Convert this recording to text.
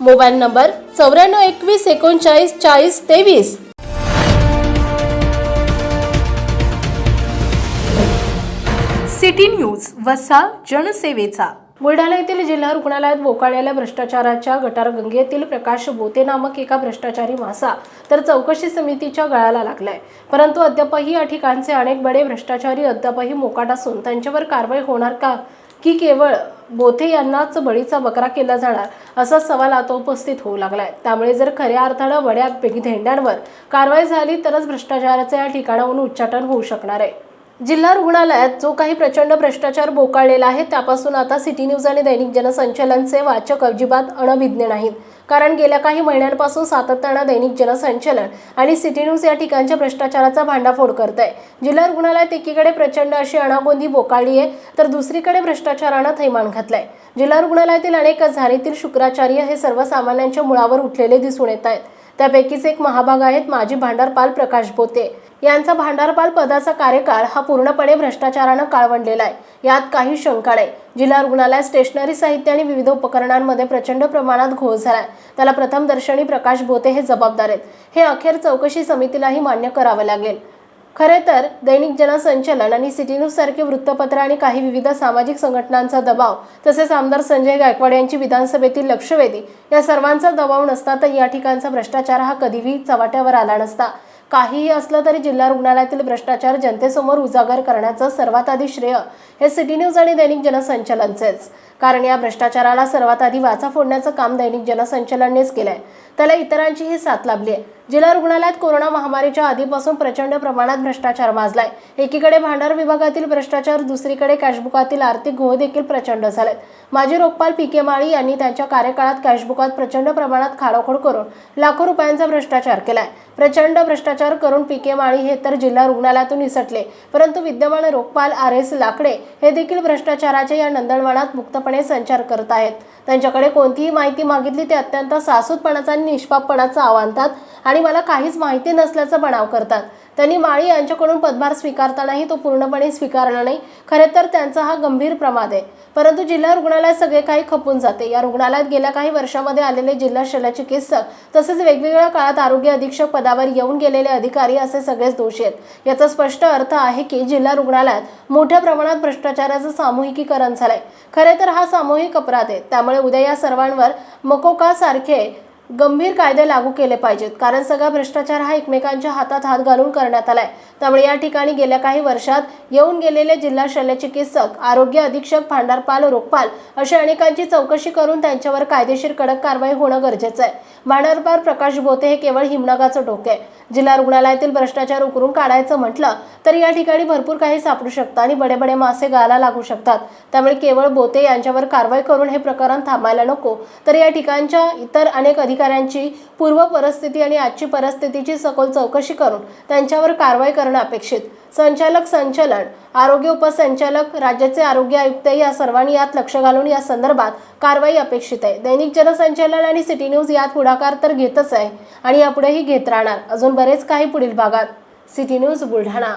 Mobile number चौऱ्याण्णव एकवीस एकोणचाळीस चाळीस तेवीस. सिटी न्यूज वसा जनसेवेचा. बुलढाणा येथील जिल्हा रुग्णालयात बोकाळलेल्या भ्रष्टाचाराच्या गटारगंगेतील प्रकाश बोते नामक एका भ्रष्टाचारी मासा तर चौकशी समितीच्या गळाला लागलाय. परंतु अद्यापही या ठिकाणचे अनेक बडे भ्रष्टाचारी अद्यापही मोकाट असून त्यांच्यावर कारवाई होणार का? की केवळ बोथे यांनाच बळीचा बकरा केला जाणार असा सवाल आता उपस्थित होऊ लागलाय. त्यामुळे जर खऱ्या अर्थानं बड्या धेंड्यांवर कारवाई झाली तरच भ्रष्टाचाराचं या ठिकाणाहून उच्चाटन होऊ शकणार आहे. जिल्हा रुग्णालयात जो काही प्रचंड भ्रष्टाचार बोकाळलेला आहे त्यापासून आता सिटी न्यूज आणि दैनिक जनसंचलनचे वाचक अजिबात अनभिज्ञ नाहीत. कारण गेल्या काही महिन्यांपासून सातत्यानं दैनिक जनसंचलन आणि सिटी न्यूज या ठिकाणच्या भ्रष्टाचाराचा भांडाफोड करत आहे जिल्हा रुग्णालयात एकीकडे प्रचंड अशी अणागोंदी बोकाळली आहे तर दुसरीकडे भ्रष्टाचारानं थैमान घातलंय. जिल्हा रुग्णालयातील अनेक झारीतील शुक्राचार्य हे सर्वसामान्यांच्या मुळावर उठलेले दिसून येत आहेत त्यापैकीच एक महाभाग आहेत माजी भांडारपाल प्रकाश बोते. यांचा भांडारपाल पदाचा कार्यकाळ हा पूर्णपणे भ्रष्टाचारानं काळवंडलेला आहे. यात काही शंका नाही. जिल्हा रुग्णालयात स्टेशनरी साहित्य आणि विविध उपकरणांमध्ये प्रचंड प्रमाणात घोळ झालाय. त्याला प्रथम दर्शनी प्रकाश बोते हे जबाबदार आहेत. हे अखेर चौकशी समितीलाही मान्य करावं लागेल. खरे तर दैनिक जनसंचलन आणि सिटी न्यूज सारखे वृत्तपत्र आणि काही विविध सामाजिक संघटनांचा दबाव तसेच आमदार संजय गायकवाड यांची विधानसभेतील लक्षवेधी या सर्वांचा दबाव नसता तर या ठिकाणचा भ्रष्टाचार हा कधीही चव्हाट्यावर आला नसता. काहीही असलं तरी जिल्हा रुग्णालयातील भ्रष्टाचार जनतेसमोर उजागर करण्याचं सर्वात आधी श्रेय हे सिटी न्यूज आणि दैनिक जनसंचलनचेच. कारण या भ्रष्टाचाराला सर्वात आधी वाचा फोडण्याचं काम दैनिक जनसंचलननेच केलंय. त्याला इतरांचीही साथ लाभली आहे जिल्हा रुग्णालयात कोरोना महामारीच्या आधीपासून प्रचंड प्रमाणात भ्रष्टाचार माजलाय. एकीकडे भांडार विभागातील भ्रष्टाचार दुसरीकडे कॅशबुकातील आर्थिक घोळ देखील प्रचंड झालेत. माजी रोखपाल पी के माळी यांनी त्यांच्या कार्यकाळात कॅशबुकात प्रचंड प्रमाणात खाडोखोड करून लाखो रुपयांचा भ्रष्टाचार केलाय. प्रचंड भ्रष्टाचार करून पी के माळी हे तर जिल्हा रुग्णालयातून निसटले परंतु विद्यमान रोखपाल आर एस लाकडे हे देखील भ्रष्टाचाराचे या नंदनवनात मुक्तपणे संचार करत आहेत. त्यांच्याकडे कोणतीही माहिती मागितली ते अत्यंत सासूदपणाचा आणि निष्पापपणाचा आव्हानतात आणि मला काहीच माहिती नसल्याचा बनाव करतात. त्यांनी माळी यांच्याकडून पदभार स्वीकारतानाही तो पूर्णपणे स्वीकारला नाही. खरे तर त्यांचा हा गंभीर प्रमाद आहे. परंतु जिल्हा रुग्णालयात सगळे काही खपून जाते. या रुग्णालयात गेल्या काही वर्षामध्ये आलेले जिल्हा शल्यचिकित्सक तसेच वेगवेगळ्या काळात आरोग्य अधीक्षक पदावर येऊन गेलेले अधिकारी असे सगळेच दोषी आहेत. याचा स्पष्ट अर्थ आहे की जिल्हा रुग्णालयात मोठ्या प्रमाणात भ्रष्टाचाराचं सामूहिकीकरण झालंय. खरे तर हा सामूहिक अपराध आहे. त्यामुळे उद्या या सर्वांवर मकोकासारखे गंभीर कायदे लागू केले पाहिजेत. कारण सगळा भ्रष्टाचार हा एकमेकांच्या हातात हात घालून करण्यात आलाय. त्यामुळे या ठिकाणी गेल्या काही वर्षात येऊन गेलेले जिल्हा शल्यचिकित्सक आरोग्य अधीक्षक भांडारपाल रोगपाल अशा अनेकांची चौकशी करून त्यांच्यावर कायदेशीर कडक कारवाई होणं गरजेचं आहे. भांडारपाल प्रकाश बोते हे केवळ हिमनगाचं डोकं आहे. जिल्हा रुग्णालयातील भ्रष्टाचार उकरून काढायचं म्हटलं तर या ठिकाणी भरपूर काही सापडू शकतं आणि बडे बडे मासे गाला लागू शकतात. त्यामुळे केवळ बोते यांच्यावर कारवाई करून हे प्रकरण थांबायला नको. तर या ठिकाणच्या इतर अनेक अधिकाऱ्यांची पूर्व परिस्थिती आणि आजची परिस्थितीची सखोल चौकशी करून त्यांच्यावर कारवाई करणं अपेक्षित. संचालक संचलन आरोग्य उपसंचालक राज्याचे आरोग्य आयुक्त या सर्वांनी यात लक्ष घालून या संदर्भात कारवाई अपेक्षित आहे. दैनिक जनसंचालन आणि सिटी न्यूज यात पुढाकार तर घेतच आहे आणि यापुढेही घेत राहणार. अजून बरेच काही पुढील भागात. City news Buldhana.